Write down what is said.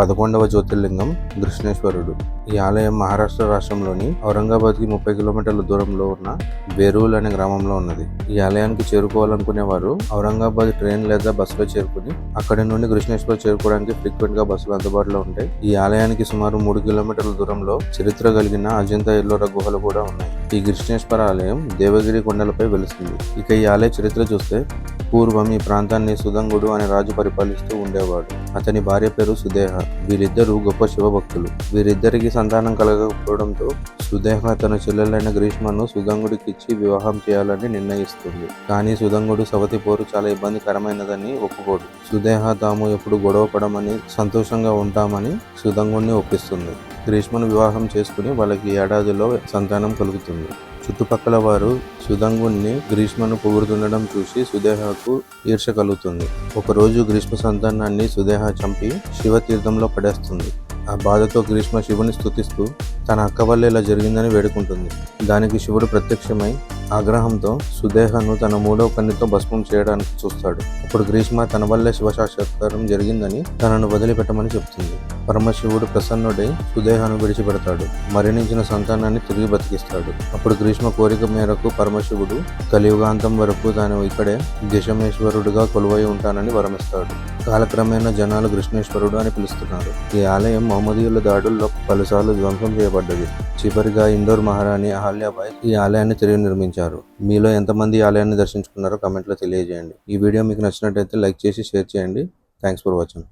పదకొండవ జ్యోతిర్లింగం కృష్ణేశ్వరుడు. ఈ ఆలయం మహారాష్ట్ర రాష్ట్రంలోని ఔరంగాబాద్కి ముప్పై కిలోమీటర్ల దూరంలో ఉన్న బేరూల్ అనే గ్రామంలో ఉన్నది. ఈ ఆలయానికి చేరుకోవాలనుకునే వారు ఔరంగాబాద్ ట్రైన్ లేదా బస్సులో చేరుకుని అక్కడి నుండి కృష్ణేశ్వర్ చేరుకోవడానికి ఫ్రీక్వెంట్గా బస్సులు అందుబాటులో ఉంటాయి ఈ ఆలయానికి సుమారు మూడు కిలోమీటర్ల దూరంలో చరిత్ర కలిగిన అజంతా ఎల్లోరా గుహలు కూడా ఉన్నాయి. ఈ కృష్ణేశ్వర ఆలయం దేవగిరి కొండలపై వెలుస్తుంది. ఇక ఈ ఆలయ చరిత్ర చూస్తే పూర్వం ఈ ప్రాంతాన్ని సుదంగుడు అనే రాజు పరిపాలిస్తూ ఉండేవాడు. అతని భార్య పేరు సుదేహ. వీరిద్దరూ గొప్ప శివభక్తులు. వీరిద్దరికి సంతానం కలగకపోవడంతో సుదేహ తన చెల్లెలైన గ్రీష్మను సుదంగుడికిచ్చి వివాహం చేయాలని నిర్ణయిస్తుంది. కానీ సుదంగుడు సవతి పోరు చాలా ఇబ్బందికరమైనదని ఒప్పుకోడు. సుదేహ తాము ఎప్పుడు గొడవ పడమని సంతోషంగా ఉంటామని సుదంగుడిని ఒప్పిస్తుంది. గ్రీష్మను వివాహం చేసుకుని వాళ్ళకి ఏడాదిలో సంతానం కలుగుతుంది. చుట్టుపక్కల వారు సుదంగుణ్ణి గ్రీష్మను పొగుడుతుండడం చూసి సుదేహకు ఈర్ష కలుగుతుంది. ఒకరోజు గ్రీష్మ సంతానాన్ని సుదేహ చంపి శివతీర్థంలో పడేస్తుంది. ఆ బాధతో గ్రీష్మ శివుని స్థుతిస్తూ తన అక్క వల్ల ఇలా జరిగిందని వేడుకుంటుంది. దానికి శివుడు ప్రత్యక్షమై ఆగ్రహంతో సుదేహను తన మూడవ కన్నుతో భస్మం చేయడానికి చూస్తాడు. అప్పుడు గ్రీష్మ తన వల్లే శివ జరిగిందని తనను వదిలిపెట్టమని చెప్తుంది. పరమశివుడు ప్రసన్నుడై సుదేహను విడిచిపెడతాడు. మరణించిన సంతానాన్ని తిరిగి బతికిస్తాడు. అప్పుడు గ్రీష్మ కోరిక మేరకు పరమశివుడు కలియుగాంతం వరకు తాను ఇక్కడే దశమేశ్వరుడుగా కొలువై ఉంటానని వరమిస్తాడు. కాలక్రమేణా జనాలు కృష్ణేశ్వరుడు అని పిలుస్తున్నారు. ఈ ఆలయం మహమ్మదీయుల దాడుల్లో పలుసార్లు ధ్వంసం చేయబడ్డది. చివరిగా ఇండోర్ మహారాణి అహల్యాబాయ్ ఈ ఆలయాన్ని తిరిగి నిర్మించారు మీలో ఎంతమంది ఈ ఆలయాన్ని దర్శించుకున్నారో కమెంట్లో తెలియజేయండి. ఈ వీడియో మీకు నచ్చినట్టయితే లైక్ చేసి షేర్ చేయండి. Thanks for watching.